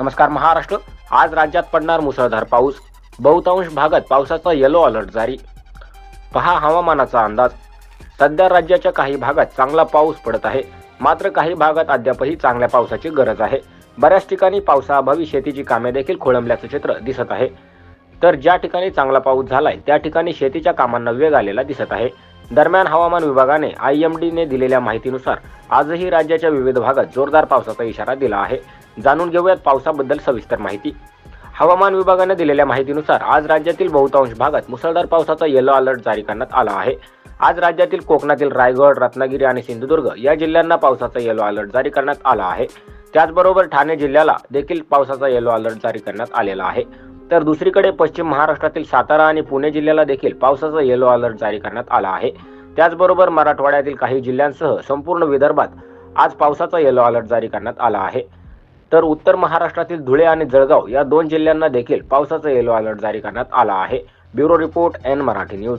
नमस्कार महाराष्ट्र. आज राज्यात पडणार मुसळधार पाऊस. बहुतांश भागात पावसाचा येलो अलर्ट जारी. पहा हवामानाचा अंदाज. सध्या राज्याच्या काही भागात चांगला पाऊस पडत आहे. मात्र काही भागात अद्यापही चांगल्या पावसाची गरज आहे. बऱ्याच ठिकाणी पावसाअभावी शेतीची कामे देखील खोळंबल्याचं चित्र दिसत आहे. तर ज्या ठिकाणी चांगला पाऊस झालाय त्या ठिकाणी शेतीच्या कामांना वेग आलेला दिसत आहे. दरम्यान हवामान विभागाने आय एम डीने दिलेल्या माहितीनुसार आजही राज्याच्या विविध भागात जोरदार पावसाचा इशारा दिला आहे. जाणून घेऊयात पावसाबद्दल सविस्तर माहिती. हवामान विभागाने दिलेल्या माहितीनुसार आज राज्यातील बहुतांश भागात मुसळधार पावसाचा येलो अलर्ट जारी करण्यात आला आहे. आज राज्यातील कोकणातील रायगड रत्नागिरी आणि सिंधुदुर्ग या जिल्ह्यांना पावसाचा येलो अलर्ट जारी करण्यात आला आहे. त्याचबरोबर ठाणे जिल्ह्याला देखील पावसाचा येलो अलर्ट जारी करण्यात आलेला आहे. तर दुसरीकडे पश्चिम महाराष्ट्रातील सातारा आणि पुणे जिल्ह्याला देखील पावसाचा येलो अलर्ट जारी करण्यात आला आहे. त्याचबरोबर मराठवाड्यातील काही जिल्ह्यांसह संपूर्ण विदर्भात आज पावसाचा येलो अलर्ट जारी करण्यात आला आहे. तर उत्तर महाराष्ट्रातील धुळे आणि जळगाव या दोन जिल्ह्यांना देखील पावसाचा येलो अलर्ट जारी करण्यात आला आहे. Bureau report N Marathi news.